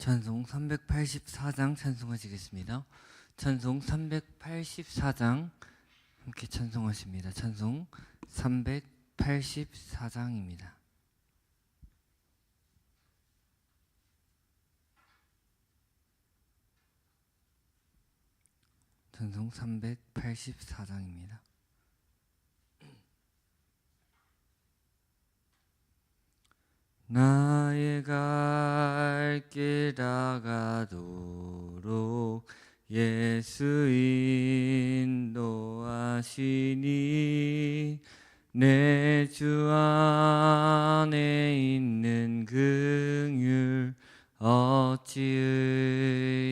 찬송 384장 찬송하시겠습니다. 찬송 384장 함께 찬송하십니다. 찬송 384장입니다. 찬송 384장입니다. 나의 갈 길 다가도록 예수 인도하시니 내 주 안에 있는 긍휼 어찌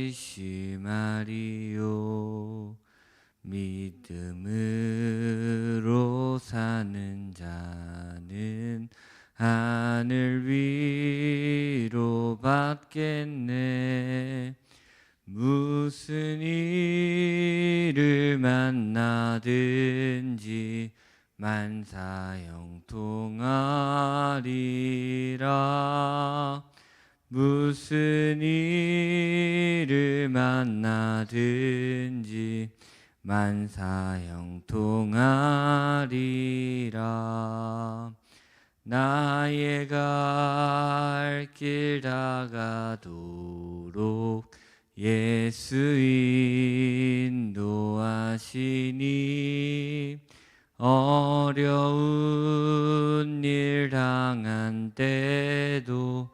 의심하리요? 믿음으로 사는 자는 하늘 위로 받겠네. 무슨 일을 만나든지 만사형 통하리라. 무슨 일을 만나든지 만사형 통하리라 나의 갈 길 다가도록 예수 인도하시니 어려운 일 당한 때도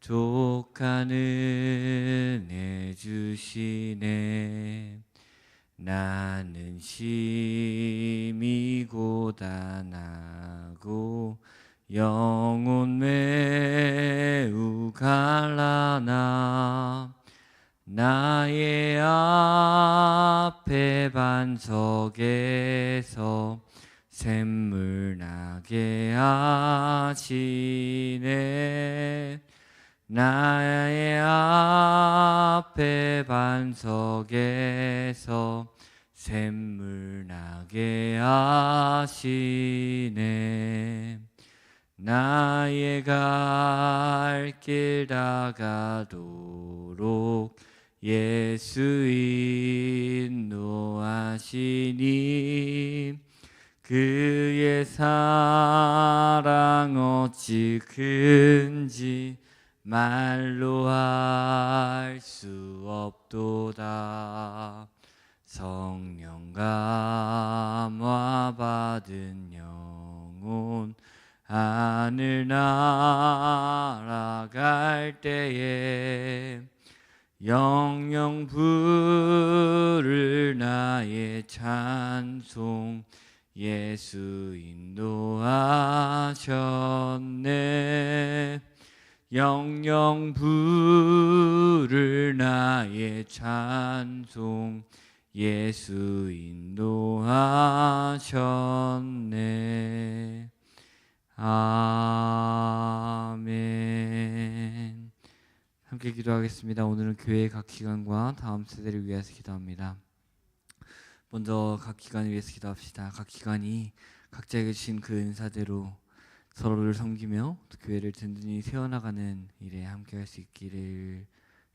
족한 은혜 주시네. 나는 심히 고단하고 영혼 매우 갈라나 나의 앞에 반석에서 샘물 나게 하시네. 나의 앞에 반석에서 샘물 나게 하시네 나의 갈 길 다가도록 예수 인도하시니 그의 사랑 어찌 큰지 말로 할 수 없도다. 성령 감화 받은 영혼 하늘 날아갈 때에 영영 부를 나의 찬송 예수 인도하셨네. 영영 부를 나의 찬송 예수 인도하셨네 아멘 함께 기도하겠습니다. 오늘은 교회 각 기관과 다음 세대를 위해서 기도합니다. 먼저 각 기관을 위해서 기도합시다. 각 기관이 각자에게 주신 그 은사대로 서로를 섬기며 또 교회를 든든히 세워나가는 일에 함께 할 수 있기를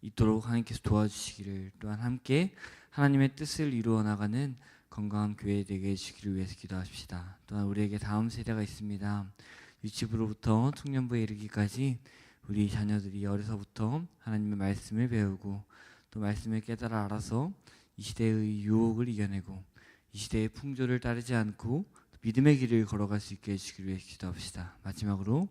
있도록 하나님께서 도와주시기를 또한 함께 하나님의 뜻을 이루어 나가는 건강한 교회 되게 해주시기를 위해서 기도하십시다. 또한 우리에게 다음 세대가 있습니다. 유치부로부터 청년부에 이르기까지 우리 자녀들이 어려서부터 하나님의 말씀을 배우고 또 말씀을 깨달아 알아서 이 시대의 유혹을 이겨내고 이 시대의 풍조를 따르지 않고 믿음의 길을 걸어갈 수 있게 해주시기를 위해 기도합시다. 마지막으로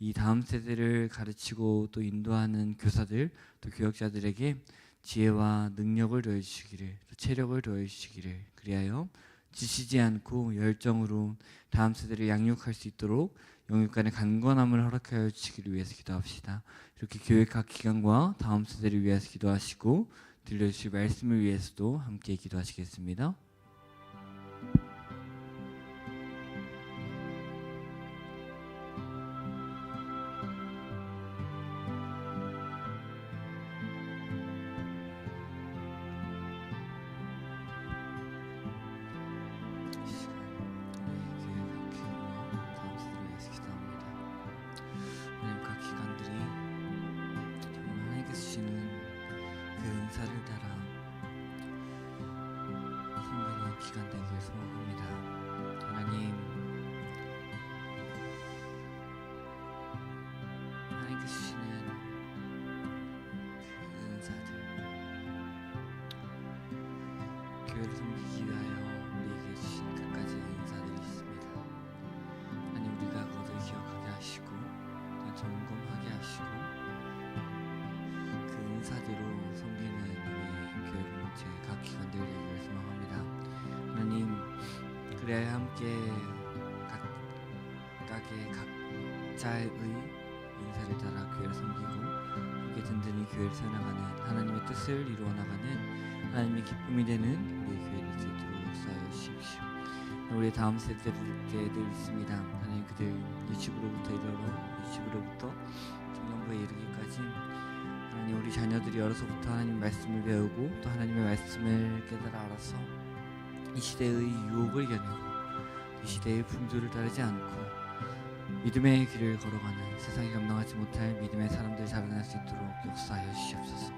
이 다음 세대를 가르치고 또 인도하는 교사들 또 교역자들에게 지혜와 능력을 더해 주시기를 또 체력을 더해 주시기를 그리하여 지치지 않고 열정으로 다음 세대를 양육할 수 있도록 영육간의 강건함을 허락하여 주시기를 위해서 기도합시다. 이렇게 교회 각 기관과 다음 세대를 위해서 기도하시고 들려주실 말씀을 위해서도 함께 기도하시겠습니다. 주시는 그 은사들, 교회를 섬기기 위하여 우리에게 주신 그까지 은사들이 있습니다. 하나님 우리가 그것을 기억하게 하시고 또 점검하게 하시고 그 은사대로 섬기는 우리 교회 공동체 각 기관들 되기를 소망합니다. 하나님 그래야 함께 각각의 각자의 따라 교회를 섬기고 함께 든든히 교회를 세워나가는 하나님의 뜻을 이루어 나가는 하나님의 기쁨이 되는 우리 교회를 수 있도록 역사하여 주십시오. 우리 다음 세대들 있습니다. 하나님 그들 유치부로부터 이르러 유치부로부터 청년부에 이르기까지 하나님 우리 자녀들이 어려서부터 하나님 말씀을 배우고 또 하나님의 말씀을 깨달아 알아서 이 시대의 유혹을 이겨내고 이 시대의 풍조를 따르지 않고 믿음의 길을 걸어가는 세상이 감당하지 못할 믿음의 사람들 자라날 수 있도록 역사하여 주시옵소서.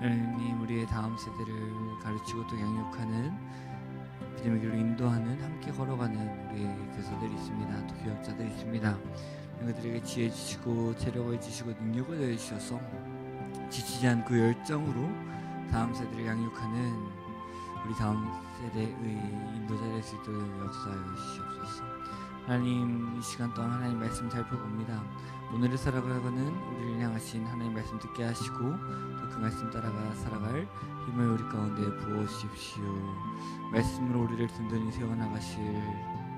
하나님 우리의 다음 세대를 가르치고 또 양육하는 믿음의 길로 인도하는 함께 걸어가는 우리의 교사들이 있습니다. 또 교역자들이 있습니다. 그들에게 지혜 주시고 체력을 주시고 능력을 주셔서 지치지 않고 열정으로 다음 세대를 양육하는 우리 다음 세대의 인도자 될 수 있도록 역사하여 주시옵소서. 하나님 이 시간 동안 하나님 말씀 살펴봅니다. 오늘을 살아가는 우리를 향하신 하나님 말씀 듣게 하시고 또 그 말씀 따라가 살아갈 힘을 우리 가운데 부어 주십시오. 말씀으로 우리를 든든히 세워 나가실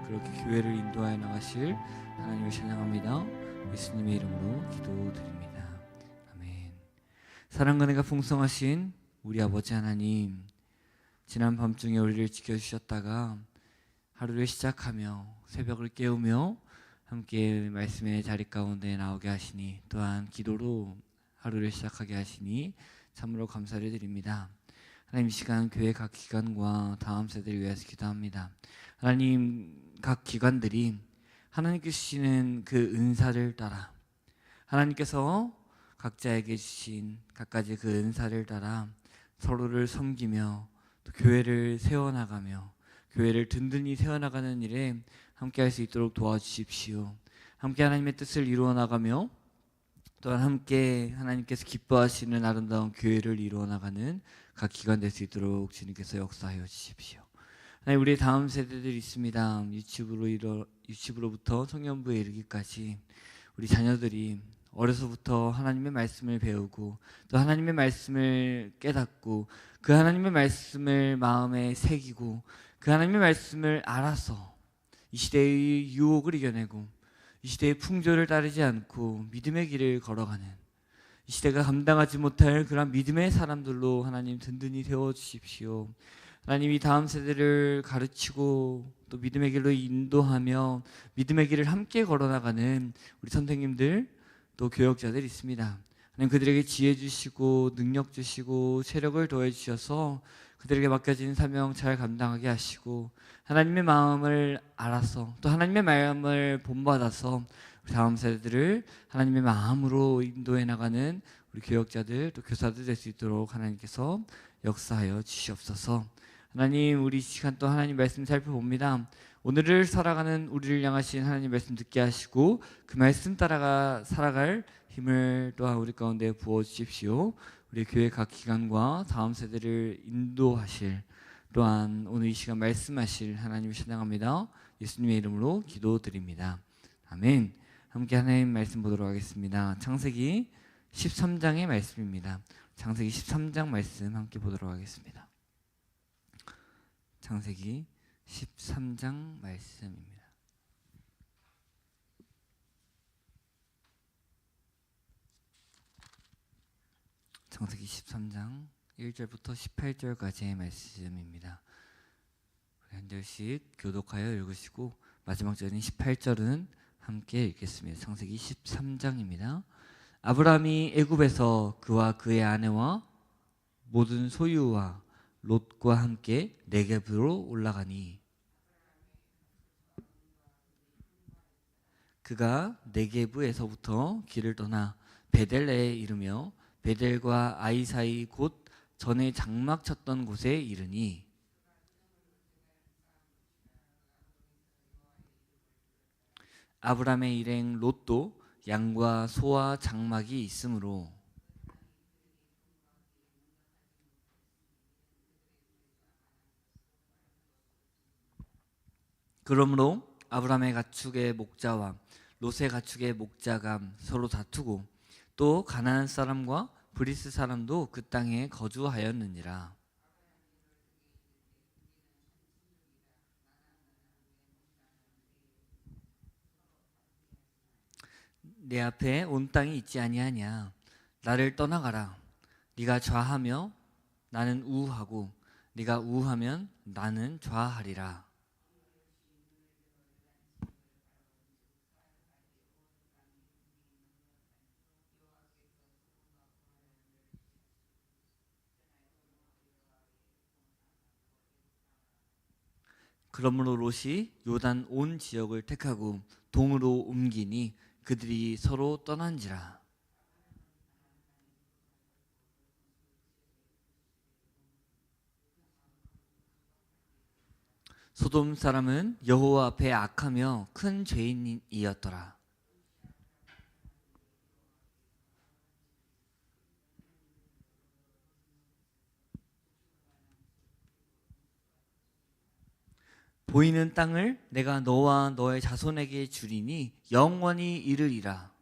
그렇게 교회를 인도하여 나가실 하나님을 찬양합니다. 예수님의 이름으로 기도드립니다. 아멘. 사랑과 은혜가 풍성하신 우리 아버지 하나님, 지난 밤중에 우리를 지켜주셨다가 하루를 시작하며 새벽을 깨우며 함께 말씀의 자리 가운데 나오게 하시니 또한 기도로 하루를 시작하게 하시니 참으로 감사를 드립니다. 하나님 이 시간 교회 각 기관과 다음 세대를 위해서 기도합니다. 하나님 각 기관들이 하나님께 주시는 그 은사를 따라 하나님께서 각자에게 주신 각가지 그 은사를 따라 서로를 섬기며 또 교회를 세워나가며 교회를 든든히 세워나가는 일에 함께 할 수 있도록 도와주십시오. 함께 하나님의 뜻을 이루어 나가며 또한 함께 하나님께서 기뻐하시는 아름다운 교회를 이루어 나가는 각 기관 될 수 있도록 주님께서 역사하여 주십시오. 하나님 우리의 다음 세대들이 있습니다. 유치부로 이러, 유치부로부터 청년부에 이르기까지 우리 자녀들이 어려서부터 하나님의 말씀을 배우고 또 하나님의 말씀을 깨닫고 그 하나님의 말씀을 마음에 새기고 그 하나님의 말씀을 알아서 이 시대의 유혹을 이겨내고 이 시대의 풍조를 따르지 않고 믿음의 길을 걸어가는 이 시대가 감당하지 못할 그런 믿음의 사람들로 하나님 든든히 세워 주십시오. 하나님 이 다음 세대를 가르치고 또 믿음의 길로 인도하며 믿음의 길을 함께 걸어나가는 우리 선생님들 또 교역자들 있습니다. 하나님 그들에게 지혜 주시고 능력 주시고 체력을 더해 주셔서 그들에게 맡겨진 사명 잘 감당하게 하시고 하나님의 마음을 알아서 또 하나님의 마음을 본받아서 다음 세대들을 하나님의 마음으로 인도해 나가는 우리 교역자들 또 교사들 될 수 있도록 하나님께서 역사하여 주시옵소서. 하나님 우리 시간 또 하나님 말씀 살펴봅니다. 오늘을 살아가는 우리를 향하신 하나님 말씀 듣게 하시고 그 말씀 따라가 살아갈 힘을 또한 우리 가운데 부어 주십시오. 우리 교회 각 기관과 다음 세대를 인도하실 또한 오늘 이 시간 말씀하실 하나님을 찬양합니다. 예수님의 이름으로 기도드립니다. 아멘. 함께 하나님 말씀 보도록 하겠습니다. 창세기 13장의 말씀입니다. 창세기 13장 말씀 함께 보도록 하겠습니다. 창세기 13장 말씀입니다. 창세기 13장 1절부터 18절까지의 말씀입니다. 한 절씩 교독하여 읽으시고 마지막 절인 18절은 함께 읽겠습니다. 창세기 13장입니다. 아브라함이 애굽에서 그와 그의 아내와 모든 소유와 롯과 함께 네겝으로 올라가니 그가 네겝에서부터 길을 떠나 베델레에 이르며 베델과 아이 사이 곧 전에 장막 쳤던 곳에 이르니 아브라함의 일행 롯도 양과 소와 장막이 있으므로 그러므로 아브라함의 가축의 목자와 롯의 가축의 목자가 서로 다투고 또 가나안 사람과 브리스 사람도 그 땅에 거주하였느니라. 내 앞에 온 땅이 있지 아니하냐? 나를 떠나가라. 네가 좌하며 나는 우하고 네가 우하면 나는 좌하리라 그러므로 롯이 요단 온 지역을 택하고 동으로 옮기니 그들이 서로 떠난지라. 소돔 사람은 여호와 앞에 악하며 큰 죄인이었더라 보이는 땅을 내가 너와 너의 자손에게 주리니 영원히 이르리라.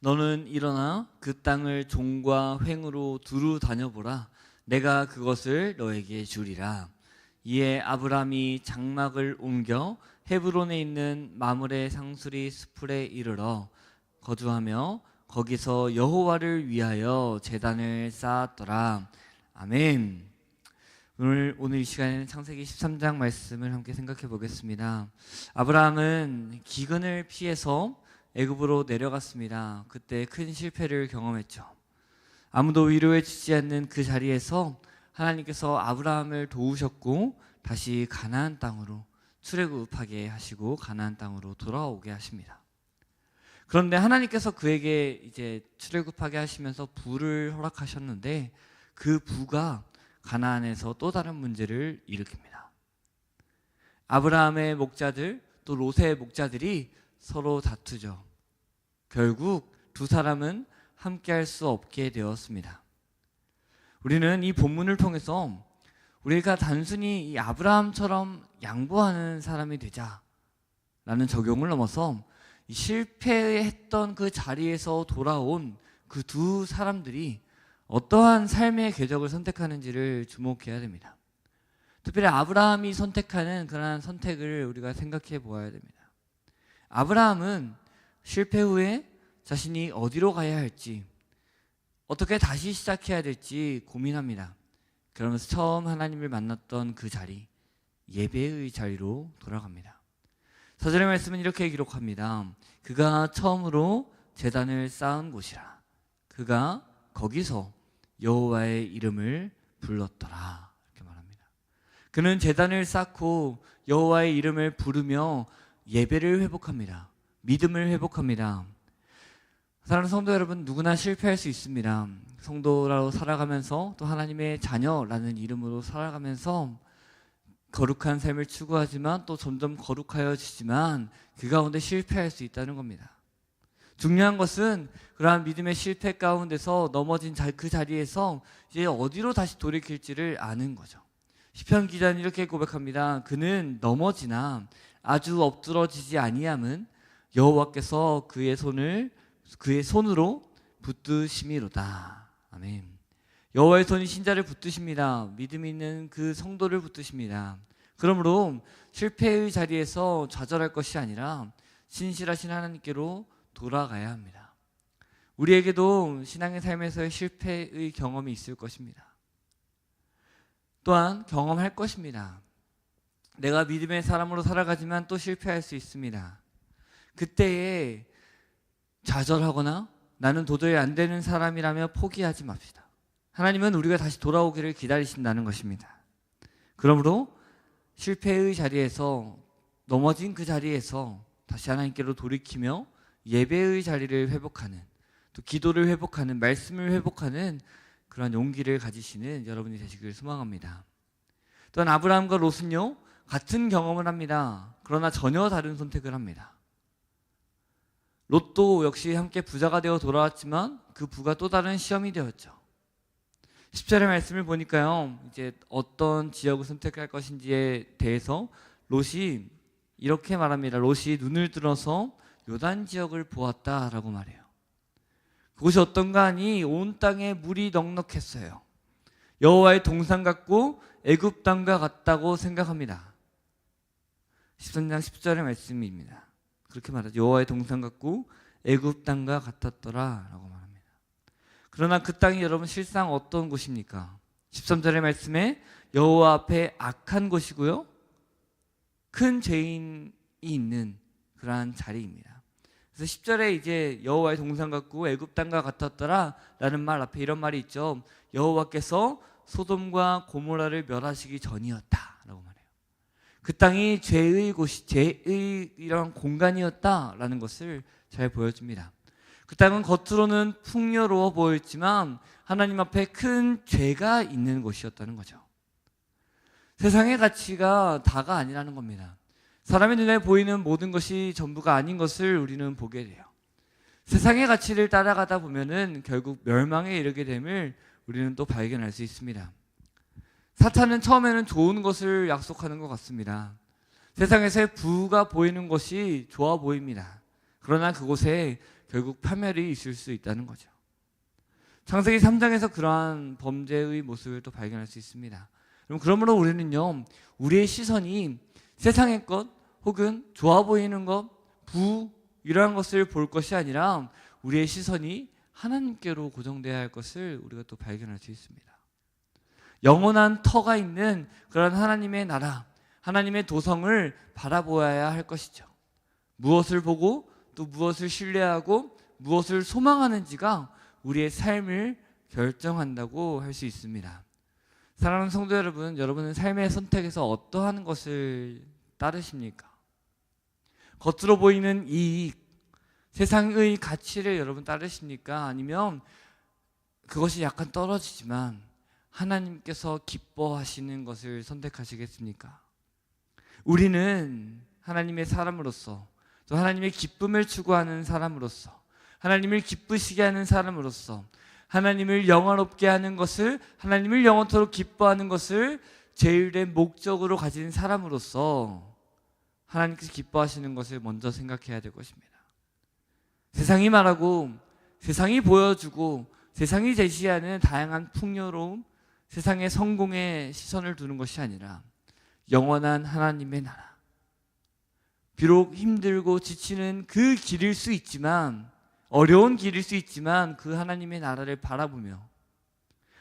너는 일어나 그 땅을 종과 횡으로 두루 다녀보라. 내가 그것을 너에게 주리라. 이에 아브람이 장막을 옮겨 헤브론에 있는 마물의 상수리 스풀에 이르러 거주하며 거기서 여호와를 위하여 제단을 쌓았더라. 아멘. 오늘 오늘 이 시간에는 창세기 13장 말씀을 함께 생각해 보겠습니다. 아브라함은 기근을 피해서 애굽으로 내려갔습니다. 그때 큰 실패를 경험했죠. 아무도 위로해 주지 않는 그 자리에서 하나님께서 아브라함을 도우셨고 다시 가나안 땅으로 출애굽하게 하시고 가나안 땅으로 돌아오게 하십니다. 그런데 하나님께서 그에게 이제 출애굽하게 하시면서 부를 허락하셨는데 그 부가 가나안에서 또 다른 문제를 일으킵니다. 아브라함의 목자들 또 롯의 목자들이 서로 다투죠. 결국 두 사람은 함께 할 수 없게 되었습니다. 우리는 이 본문을 통해서 우리가 단순히 이 아브라함처럼 양보하는 사람이 되자라는 적용을 넘어서 실패했던 그 자리에서 돌아온 그 두 사람들이 어떠한 삶의 궤적을 선택하는지를 주목해야 됩니다. 특별히 아브라함이 선택하는 그러한 선택을 우리가 생각해 보아야 됩니다. 아브라함은 실패 후에 자신이 어디로 가야 할지, 어떻게 다시 시작해야 될지 고민합니다. 그러면서 처음 하나님을 만났던 그 자리, 예배의 자리로 돌아갑니다. 사절의 말씀은 이렇게 기록합니다. 그가 처음으로 재단을 쌓은 곳이라. 그가 거기서 여호와의 이름을 불렀더라. 이렇게 말합니다. 그는 재단을 쌓고 여호와의 이름을 부르며 예배를 회복합니다. 믿음을 회복합니다. 사랑하는 성도 여러분, 누구나 실패할 수 있습니다. 성도라고 살아가면서 또 하나님의 자녀라는 이름으로 살아가면서 거룩한 삶을 추구하지만 또 점점 거룩하여지지만 그 가운데 실패할 수 있다는 겁니다. 중요한 것은 그러한 믿음의 실패 가운데서 넘어진 그 자리에서 이제 어디로 다시 돌이킬지를 아는 거죠. 시편 기자는 이렇게 고백합니다. 그는 넘어지나 아주 엎드러지지 아니함은 여호와께서 그의 손을 그의 손으로 붙드심이로다. 아멘. 여호와의 손이 신자를 붙드십니다. 믿음 있는 그 성도를 붙드십니다. 그러므로 실패의 자리에서 좌절할 것이 아니라 신실하신 하나님께로 돌아가야 합니다. 우리에게도 신앙의 삶에서의 실패의 경험이 있을 것입니다. 또한 경험할 것입니다. 내가 믿음의 사람으로 살아가지만 또 실패할 수 있습니다. 그때에 좌절하거나 나는 도저히 안 되는 사람이라며 포기하지 맙시다. 하나님은 우리가 다시 돌아오기를 기다리신다는 것입니다. 그러므로 실패의 자리에서 넘어진 그 자리에서 다시 하나님께로 돌이키며 예배의 자리를 회복하는 또 기도를 회복하는 말씀을 회복하는 그러한 용기를 가지시는 여러분이 되시길 소망합니다. 또한 아브라함과 롯은요 같은 경험을 합니다. 그러나 전혀 다른 선택을 합니다. 롯도 역시 함께 부자가 되어 돌아왔지만 그 부가 또 다른 시험이 되었죠. 10절의 말씀을 보니까요. 이제 어떤 지역을 선택할 것인지에 대해서 롯이 이렇게 말합니다. 롯이 눈을 들어서 요단 지역을 보았다라고 말해요. 그곳이 어떤가 하니 온 땅에 물이 넉넉했어요. 여호와의 동산 같고 애굽 땅과 같다고 생각합니다. 13장 10절의 말씀입니다. 그렇게 말하죠. 여호와의 동산 같고 애굽 땅과 같았더라라고 말합니다. 그러나 그 땅이 여러분 실상 어떤 곳입니까? 13절의 말씀에 여호와 앞에 악한 곳이고요. 큰 죄인이 있는 그러한 자리입니다. 그래서 10절에 이제 여호와의 동산 같고 애굽 땅과 같았더라라는 말 앞에 이런 말이 있죠. 여호와께서 소돔과 고모라를 멸하시기 전이었다라고 말해요. 그 땅이 죄의 곳이 죄의 이런 공간이었다라는 것을 잘 보여줍니다. 그 땅은 겉으로는 풍요로워 보였지만 하나님 앞에 큰 죄가 있는 곳이었다는 거죠. 세상의 가치가 다가 아니라는 겁니다. 사람의 눈에 보이는 모든 것이 전부가 아닌 것을 우리는 보게 돼요. 세상의 가치를 따라가다 보면은 결국 멸망에 이르게 됨을 우리는 또 발견할 수 있습니다. 사탄은 처음에는 좋은 것을 약속하는 것 같습니다. 세상에서의 부가 보이는 것이 좋아 보입니다. 그러나 그곳에 결국 파멸이 있을 수 있다는 거죠. 창세기 3장에서 그러한 범죄의 모습을 또 발견할 수 있습니다. 그럼 그러므로 우리는요, 우리의 시선이 세상의 것 혹은 좋아 보이는 것, 부 이러한 것을 볼 것이 아니라 우리의 시선이 하나님께로 고정돼야 할 것을 우리가 또 발견할 수 있습니다. 영원한 터가 있는 그런 하나님의 나라, 하나님의 도성을 바라보아야 할 것이죠. 무엇을 보고 또 무엇을 신뢰하고 무엇을 소망하는지가 우리의 삶을 결정한다고 할 수 있습니다. 사랑하는 성도 여러분, 여러분은 삶의 선택에서 어떠한 것을 따르십니까? 겉으로 보이는 이익, 세상의 가치를 여러분 따르십니까? 아니면 그것이 약간 떨어지지만 하나님께서 기뻐하시는 것을 선택하시겠습니까? 우리는 하나님의 사람으로서 또 하나님의 기쁨을 추구하는 사람으로서 하나님을 기쁘시게 하는 사람으로서 하나님을 영원롭게 하는 것을 하나님을 영원토록 기뻐하는 것을 제일의 목적으로 가진 사람으로서 하나님께서 기뻐하시는 것을 먼저 생각해야 될 것입니다. 세상이 말하고 세상이 보여주고 세상이 제시하는 다양한 풍요로움, 세상의 성공에 시선을 두는 것이 아니라 영원한 하나님의 나라. 비록 힘들고 지치는 그 길일 수 있지만 어려운 길일 수 있지만 그 하나님의 나라를 바라보며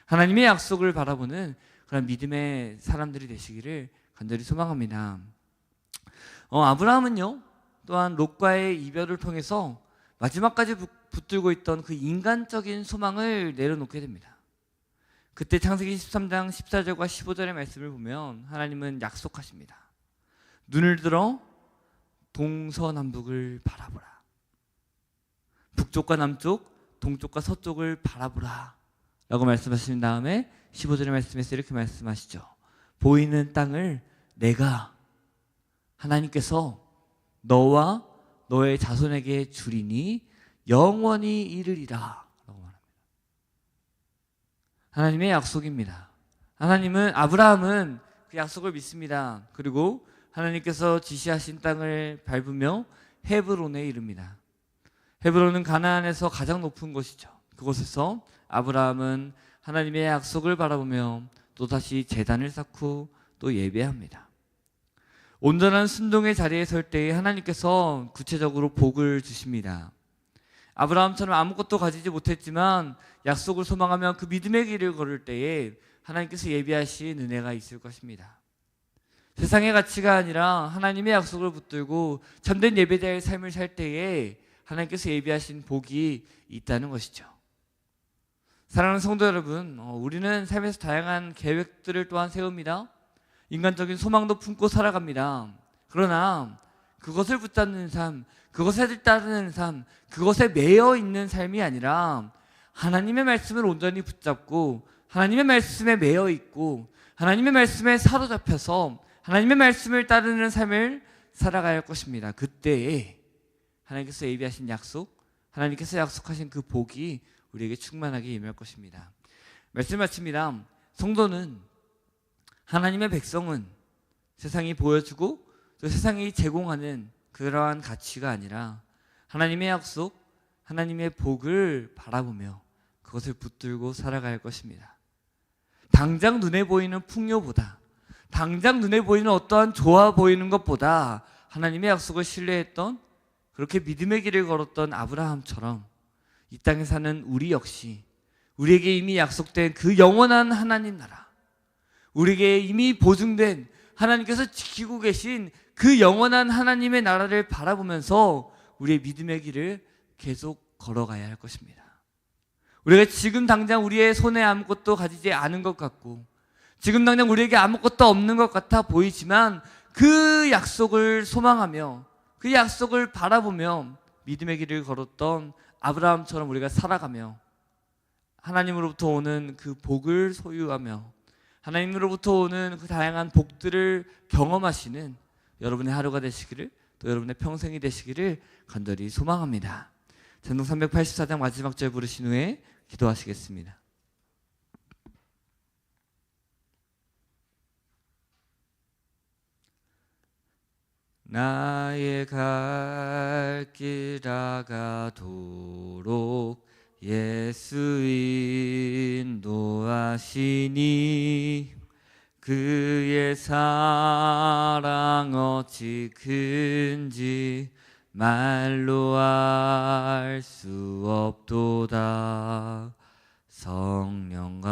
하나님의 약속을 바라보는 그런 믿음의 사람들이 되시기를 간절히 소망합니다. 어, 아브라함은요 또한 롯과의 이별을 통해서 마지막까지 붙들고 있던 그 인간적인 소망을 내려놓게 됩니다. 그때 창세기 13장 14절과 15절의 말씀을 보면 하나님은 약속하십니다. 눈을 들어 동서남북을 바라보라. 북쪽과 남쪽, 동쪽과 서쪽을 바라보라. 라고 말씀하신 다음에 15절의 말씀에서 이렇게 말씀하시죠. 보이는 땅을 내가 하나님께서 너와 너의 자손에게 주리니 영원히 이르리라. 하나님의 약속입니다. 하나님은 아브라함은 그 약속을 믿습니다. 그리고 하나님께서 지시하신 땅을 밟으며 헤브론에 이릅니다. 헤브론은 가나안에서 가장 높은 곳이죠. 그곳에서 아브라함은 하나님의 약속을 바라보며 또다시 재단을 쌓고 또 예배합니다. 온전한 순종의 자리에 설 때에 하나님께서 구체적으로 복을 주십니다. 아브라함처럼 아무것도 가지지 못했지만 약속을 소망하며 그 믿음의 길을 걸을 때에 하나님께서 예비하신 은혜가 있을 것입니다. 세상의 가치가 아니라 하나님의 약속을 붙들고 참된 예배자의 삶을 살 때에 하나님께서 예비하신 복이 있다는 것이죠. 사랑하는 성도 여러분, 어, 우리는 삶에서 다양한 계획들을 또한 세웁니다. 인간적인 소망도 품고 살아갑니다. 그러나 그것을 붙잡는 삶, 그것에 따르는 삶, 그것에 매여 있는 삶이 아니라 하나님의 말씀을 온전히 붙잡고 하나님의 말씀에 매여 있고 하나님의 말씀에 사로잡혀서 하나님의 말씀을 따르는 삶을 할 것입니다. 그때에 하나님께서 예비하신 약속, 하나님께서 약속하신 그 복이 우리에게 충만하게 임할 것입니다. 말씀 마칩니다. 성도는 하나님의 백성은 세상이 보여주고 또 세상이 제공하는 그러한 가치가 아니라 하나님의 약속, 하나님의 복을 바라보며 그것을 붙들고 살아갈 가 것입니다. 당장 눈에 보이는 풍요보다 당장 눈에 보이는 어떠한 좋아 보이는 것보다 하나님의 약속을 신뢰했던 그렇게 믿음의 길을 걸었던 아브라함처럼 이 땅에 사는 우리 역시 우리에게 이미 약속된 그 영원한 하나님 나라 우리에게 이미 보증된 하나님께서 지키고 계신 그 영원한 하나님의 나라를 바라보면서 우리의 믿음의 길을 계속 걸어가야 할 것입니다. 우리가 지금 당장 우리의 손에 아무것도 가지지 않은 것 같고 지금 당장 우리에게 아무것도 없는 것 같아 보이지만 그 약속을 소망하며 그 약속을 바라보며 믿음의 길을 걸었던 아브라함처럼 우리가 살아가며 하나님으로부터 오는 그 복을 소유하며 하나님으로부터 오는 그 다양한 복들을 경험하시는 여러분의 하루가 되시기를 또 여러분의 평생이 되시기를 간절히 소망합니다. 전동 384장 마지막 절 부르신 후에 기도하시겠습니다. 나의 갈 길 아가도록 예수 인도하시니 그의 사랑 어찌 큰지 말로 알 수 없도다. 성령 감